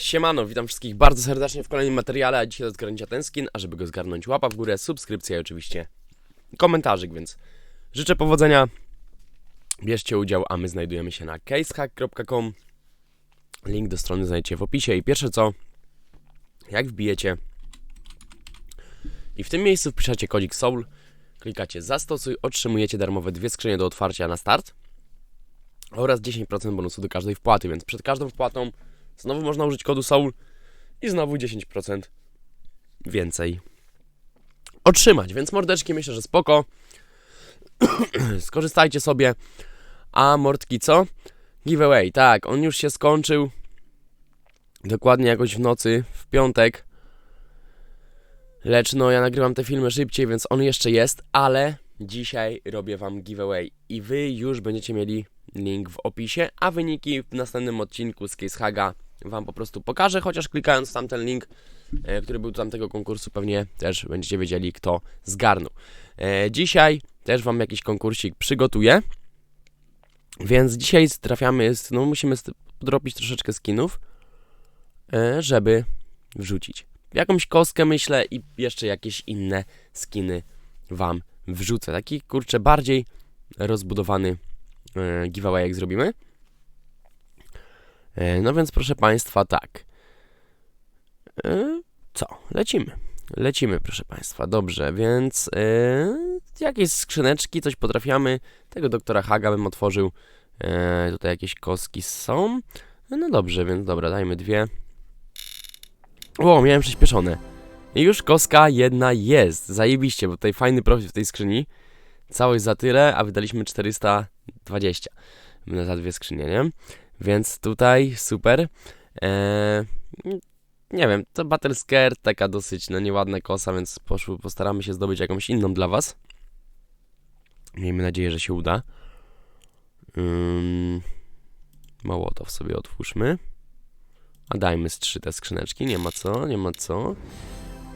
Siemano, witam wszystkich bardzo serdecznie w kolejnym materiale, a dzisiaj do zgarnięcia ten skin, a żeby go zgarnąć łapa w górę, subskrypcja i oczywiście komentarzyk, więc życzę powodzenia, bierzcie udział, a my znajdujemy się na casehack.com, link do strony znajdziecie w opisie i pierwsze co, jak wbijecie i w tym miejscu wpiszecie kodzik SOUL, klikacie zastosuj, otrzymujecie darmowe dwie skrzynie do otwarcia na start oraz 10% bonusu do każdej wpłaty, więc przed każdą wpłatą Znowu można użyć kodu SOUL i znowu 10% więcej otrzymać. Więc mordeczki myślę, że spoko. Skorzystajcie sobie. A mordki co? Giveaway, tak, on już się skończył. Dokładnie jakoś w nocy, w piątek. Lecz no, ja nagrywam te filmy szybciej, więc on jeszcze jest, ale dzisiaj robię wam giveaway i wy już będziecie mieli link w opisie, a wyniki w następnym odcinku z Case Haga Wam po prostu pokażę, chociaż klikając tam ten link, e, który był tamtego konkursu, pewnie też będziecie wiedzieli, kto zgarnął. E, dzisiaj też Wam jakiś konkursik przygotuję, więc dzisiaj trafiamy, no musimy podrobić troszeczkę skinów, e, żeby wrzucić. Jakąś kostkę myślę i jeszcze jakieś inne skiny Wam wrzucę. Taki kurczę bardziej rozbudowany giveaway jak zrobimy. E, no więc proszę Państwa, tak. E, co? Lecimy. Lecimy, proszę Państwa. Dobrze, więc yy, jakieś skrzyneczki, coś potrafiamy. Tego doktora Haga bym otworzył. Tutaj jakieś kostki są. No dobrze, więc dobra, dajmy dwie. O, miałem przyspieszone. I już koska jedna jest. Zajebiście, bo tutaj fajny profit w tej skrzyni. Całość za tyle, a wydaliśmy 420 za dwie skrzynie, nie? Więc tutaj super. Eee, nie wiem, to Battle Scare taka dosyć no, nieładna kosa, więc poszły, postaramy się zdobyć jakąś inną dla Was. Miejmy nadzieję, że się uda. Um, Mołotow sobie otwórzmy. A dajmy z trzy te skrzyneczki, nie ma co, nie ma co. Okej,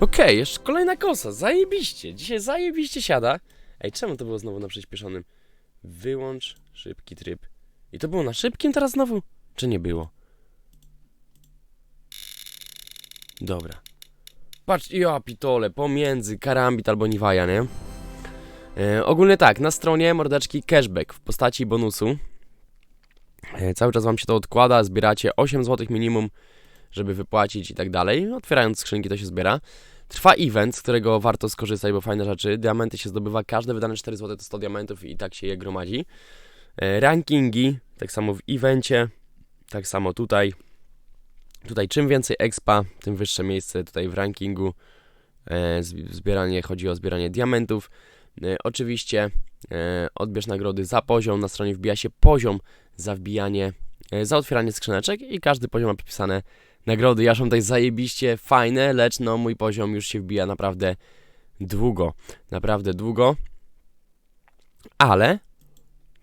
okay, jeszcze kolejna kosa, zajebiście, dzisiaj zajebiście siada. Ej, czemu to było znowu na przyspieszonym? Wyłącz szybki tryb i to było na szybkim teraz znowu? Czy nie było? Dobra. Patrz, ja pitole, pomiędzy karambit albo niwaja, nie? E, ogólnie tak, na stronie mordeczki cashback w postaci bonusu. E, cały czas wam się to odkłada, zbieracie 8 zł minimum, żeby wypłacić i tak dalej. Otwierając skrzynki to się zbiera. Trwa event, z którego warto skorzystać, bo fajne rzeczy. Diamenty się zdobywa, każde wydane 4 zł to 100 diamentów i tak się je gromadzi. E, rankingi, tak samo w evencie, tak samo tutaj. Tutaj czym więcej expa, tym wyższe miejsce tutaj w rankingu. E, zbieranie, chodzi o zbieranie diamentów. E, oczywiście odbierz nagrody za poziom, na stronie wbija się poziom za wbijanie, za otwieranie skrzyneczek i każdy poziom ma przypisane nagrody. Ja mam tutaj zajebiście fajne, lecz no mój poziom już się wbija naprawdę długo, naprawdę długo. Ale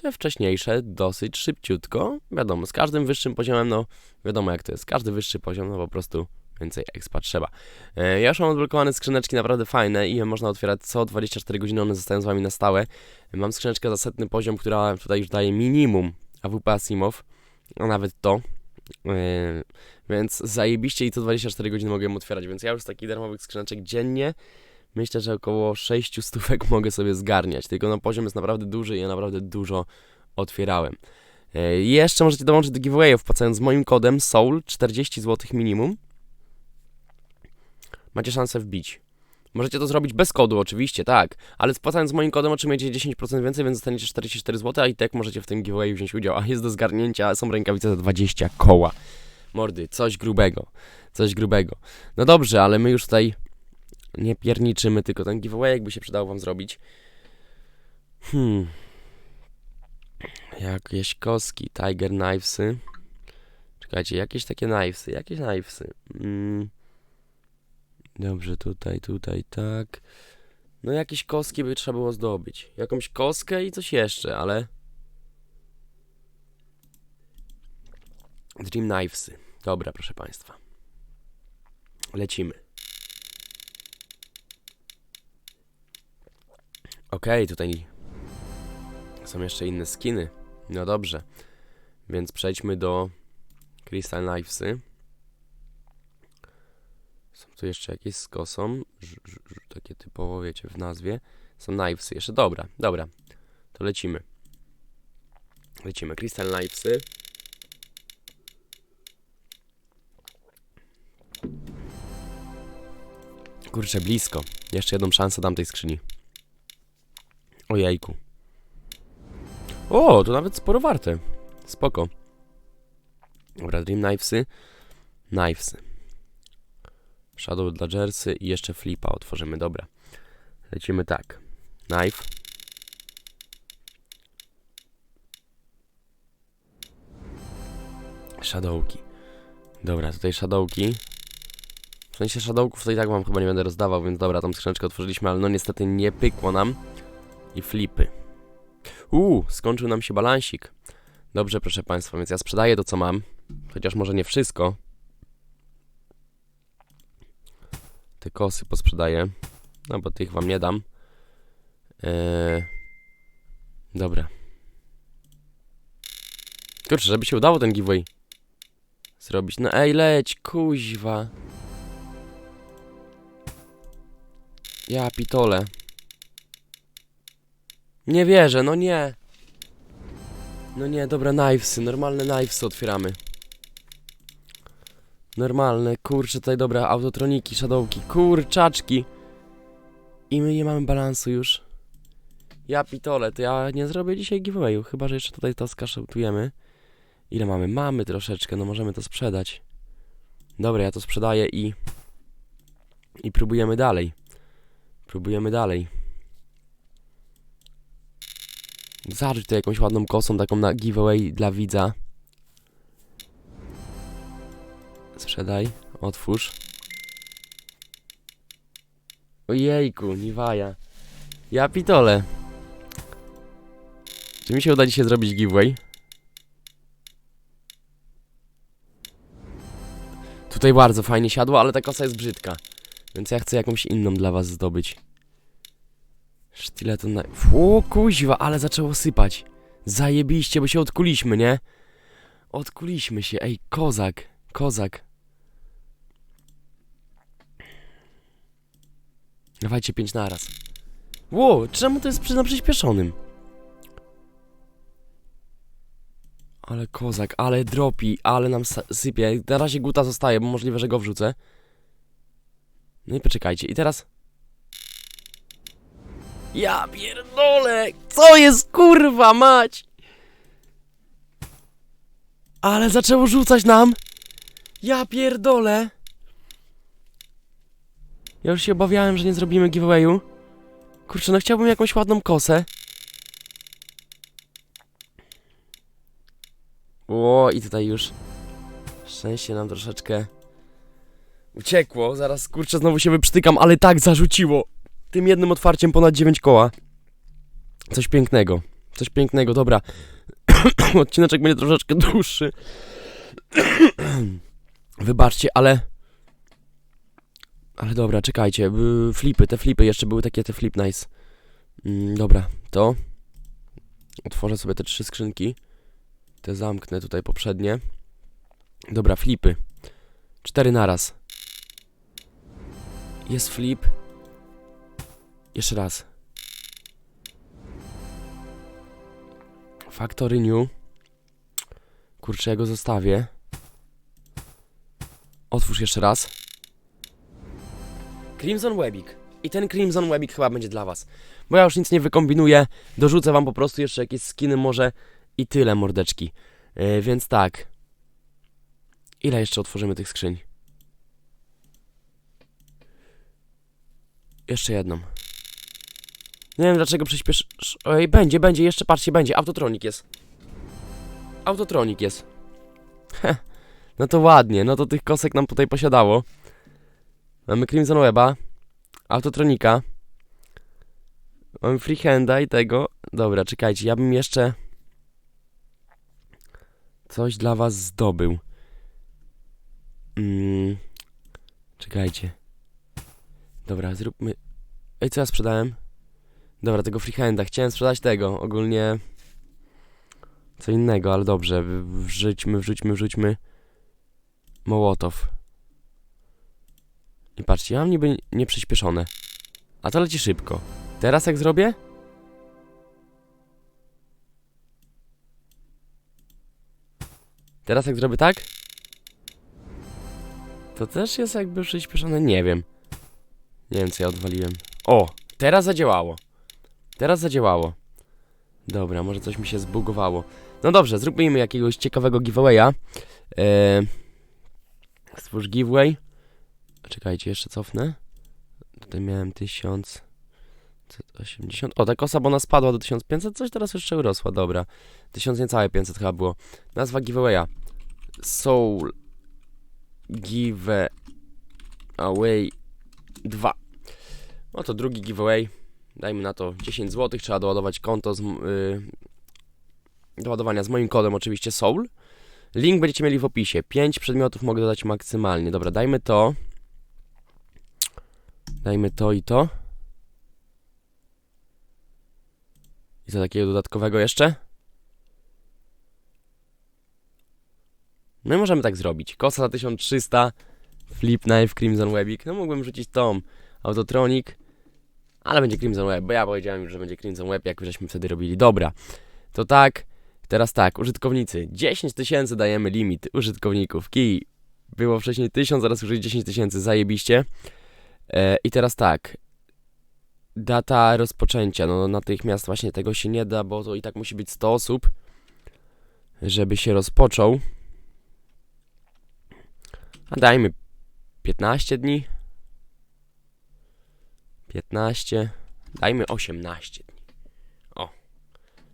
te wcześniejsze dosyć szybciutko. Wiadomo, z każdym wyższym poziomem, no wiadomo jak to jest, każdy wyższy poziom, no po prostu więcej expa trzeba. E, ja już mam odblokowane skrzyneczki naprawdę fajne i je można otwierać co 24 godziny, one zostają z Wami na stałe. Mam skrzyneczkę za setny poziom, która tutaj już daje minimum AWP Asimov, a nawet to. E, więc zajebiście i co 24 godziny mogę otwierać, więc ja już z takich darmowych skrzyneczek dziennie myślę, że około 6 stówek mogę sobie zgarniać. Tylko no poziom jest naprawdę duży i ja naprawdę dużo otwierałem. E, jeszcze możecie dołączyć do giveawayów wpłacając moim kodem SOUL 40 zł minimum. Macie szansę wbić. Możecie to zrobić bez kodu oczywiście, tak, ale spłacając moim kodem otrzymujecie 10% więcej, więc dostaniecie 44 zł, a i tak możecie w tym giveawayu wziąć udział. A jest do zgarnięcia, są rękawice za 20 koła. Mordy, coś grubego, coś grubego. No dobrze, ale my już tutaj nie pierniczymy, tylko ten giveaway jakby się przydało wam zrobić. Hmm. Jakieś koski, Tiger Knivesy. Czekajcie, jakieś takie knivesy, jakieś knivesy. Mm. Dobrze, tutaj, tutaj, tak. No jakieś koski by trzeba było zdobyć. Jakąś koskę i coś jeszcze, ale... Dream Knivesy. Dobra, proszę Państwa. Lecimy. Okej, okay, tutaj są jeszcze inne skiny. No dobrze. Więc przejdźmy do Crystal Knivesy. Są tu jeszcze jakieś z kosą, takie typowo, wiecie, w nazwie. Są knivesy jeszcze, dobra, dobra. To lecimy. Lecimy, crystal knivesy. Kurczę, blisko. Jeszcze jedną szansę dam tej skrzyni. Ojejku. O, to nawet sporo warte. Spoko. Dobra, Dream Knivesy. Knivesy. Shadow dla Jersey i jeszcze flipa otworzymy, dobra. Lecimy tak. Knife. Shadowki. Dobra, tutaj shadowki. W sensie shadowków to i tak wam chyba nie będę rozdawał, więc dobra, tą skrzyneczkę otworzyliśmy, ale no niestety nie pykło nam. I flipy. Uuu, skończył nam się balansik. Dobrze, proszę Państwa, więc ja sprzedaję to, co mam. Chociaż może nie wszystko. Te kosy posprzedaję. No bo tych Wam nie dam. Eee... Dobra. Kurczę, żeby się udało ten giveaway zrobić. No ej, leć, kuźwa. Ja pitole. Nie wierzę, no nie. No nie, dobra, knivesy, normalne knivesy otwieramy. Normalne, kurczę, tutaj dobra, autotroniki, shadowki, kurczaczki. I my nie mamy balansu już. Ja pitole, to ja nie zrobię dzisiaj giveawayu, chyba że jeszcze tutaj to skaszutujemy. Ile mamy? Mamy troszeczkę, no możemy to sprzedać. Dobra, ja to sprzedaję i... I próbujemy dalej. Próbujemy dalej. Zarzuć to jakąś ładną kosą, taką na giveaway dla widza. Sprzedaj, otwórz. Ojejku, Niwaja. Ja pitole. Czy mi się uda dzisiaj zrobić giveaway? Tutaj bardzo fajnie siadło, ale ta kosa jest brzydka. Więc ja chcę jakąś inną dla was zdobyć. Sztyleton na... O kuźwa, ale zaczęło sypać. Zajebiście, bo się odkuliśmy, nie? Odkuliśmy się, ej, kozak, kozak. Dawajcie pięć naraz. Ło, czemu to jest przy, na przyspieszonym? Ale kozak, ale dropi, ale nam sypie. Na razie guta zostaje, bo możliwe, że go wrzucę. No i poczekajcie, i teraz... Ja pierdolę! Co jest kurwa mać? Ale zaczęło rzucać nam! Ja pierdolę! Ja już się obawiałem, że nie zrobimy giveawayu. Kurczę, no chciałbym jakąś ładną kosę. O, i tutaj już szczęście nam troszeczkę uciekło. Zaraz, kurczę, znowu się wyprztykam, ale tak zarzuciło. Tym jednym otwarciem ponad 9 koła. Coś pięknego. Coś pięknego, dobra. Odcineczek będzie troszeczkę dłuższy. Wybaczcie, ale... Ale dobra, czekajcie. Flipy, te flipy, jeszcze były takie te flip nice. Mm, dobra, to... Otworzę sobie te trzy skrzynki. Te zamknę tutaj poprzednie. Dobra, flipy. Cztery naraz. Jest flip. Jeszcze raz. Factory New. Kurczę, ja go zostawię. Otwórz jeszcze raz. Crimson Webbik. I ten Crimson Webbik chyba będzie dla was. Bo ja już nic nie wykombinuję. Dorzucę wam po prostu jeszcze jakieś skiny może i tyle, mordeczki. Yy, więc tak. Ile jeszcze otworzymy tych skrzyń? Jeszcze jedną. Nie wiem dlaczego przyspiesz... Oj, będzie, będzie, jeszcze patrzcie, będzie. Autotronik jest. Autotronik jest. Heh. No to ładnie, no to tych kosek nam tutaj posiadało. Mamy Crimson Weba. Autotronika. Mamy Freehanda i tego. Dobra, czekajcie, ja bym jeszcze coś dla was zdobył. Mm, czekajcie. Dobra, zróbmy... Ej, co ja sprzedałem? Dobra, tego freehanda. Chciałem sprzedać tego. Ogólnie... Co innego, ale dobrze. Wrzućmy, wrzućmy, wrzućmy. Mołotow. I patrzcie, ja mam niby nieprzyspieszone. A to leci szybko. Teraz jak zrobię? Teraz jak zrobię tak? To też jest jakby przyspieszone? Nie wiem. Nie wiem co ja odwaliłem. O! Teraz zadziałało. Teraz zadziałało. Dobra, może coś mi się zbugowało. No dobrze, zróbmy jakiegoś ciekawego giveawaya. Eee, stwórz giveaway. Czekajcie, jeszcze cofnę. Tutaj miałem 1080. O, ta kosa, bo ona spadła do 1500, coś teraz jeszcze urosła, dobra. 1000 niecałe 500 chyba było. Nazwa giveawaya. Soul Giveaway 2. No to drugi giveaway. Dajmy na to 10 zł. Trzeba doładować konto z, m- y, do ładowania z moim kodem, oczywiście Soul. Link będziecie mieli w opisie. 5 przedmiotów mogę dodać maksymalnie. Dobra, dajmy to. Dajmy to i to. I co takiego dodatkowego jeszcze? No i możemy tak zrobić. Kosa za 1300, Flip Knife, Crimson Webbik. No mógłbym rzucić tą Autotronic, ale będzie Crimson Web, bo ja powiedziałem już, że będzie Crimson Web, jak żeśmy wtedy robili. Dobra, to tak, teraz tak, użytkownicy. 10 tysięcy dajemy limit użytkowników. Key było wcześniej 1000, zaraz już jest 10 tysięcy, zajebiście. E, I teraz tak, data rozpoczęcia, no natychmiast właśnie tego się nie da, bo to i tak musi być 100 osób, żeby się rozpoczął. A dajmy 15 dni. 15. Dajmy 18 dni. O.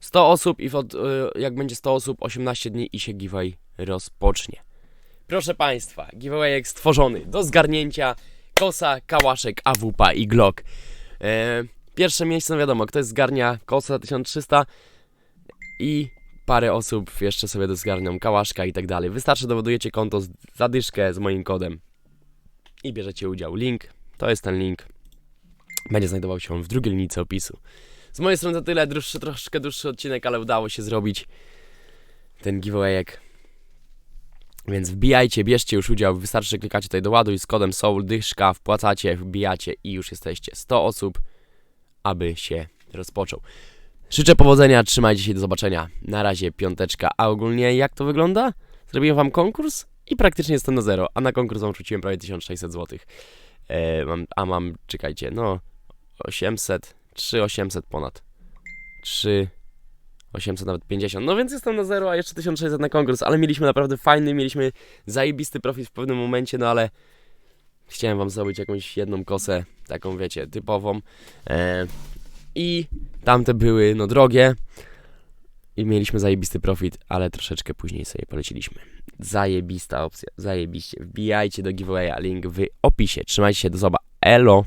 100 osób i od, y, jak będzie 100 osób, 18 dni i się giveaway rozpocznie. Proszę Państwa, giveaway stworzony do zgarnięcia Kosa, Kałaszek, AWP i Glock. E, pierwsze miejsce, no wiadomo, ktoś zgarnia Kosa 1300 i parę osób jeszcze sobie do zgarnią Kałaszka i tak dalej. Wystarczy dowodujecie konto z zadyszkę z moim kodem i bierzecie udział. Link, to jest ten link. Będzie znajdował się on w drugiej linijce opisu. Z mojej strony to tyle, dłuższy, troszkę dłuższy odcinek, ale udało się zrobić ten giveawayek. Więc wbijajcie, bierzcie już udział, wystarczy, że klikacie tutaj do ładu i z kodem SOUL, dyszka, wpłacacie, wbijacie i już jesteście 100 osób, aby się rozpoczął. Życzę powodzenia, trzymajcie się, do zobaczenia. Na razie piąteczka, a ogólnie jak to wygląda? Zrobiłem wam konkurs i praktycznie jestem na zero, a na konkurs wam rzuciłem prawie 1600 zł. E, mam, a mam, czekajcie, no 800, 3800 ponad. 3 800 nawet 50. No więc jestem na zero, a jeszcze 1600 na konkurs, ale mieliśmy naprawdę fajny, mieliśmy zajebisty profit w pewnym momencie, no ale chciałem wam zrobić jakąś jedną kosę, taką wiecie, typową. E, I tamte były no drogie i mieliśmy zajebisty profit, ale troszeczkę później sobie poleciliśmy. Zajebista opcja, zajebiście. Wbijajcie do giveawaya, link w opisie. Trzymajcie się, do zoba. Elo!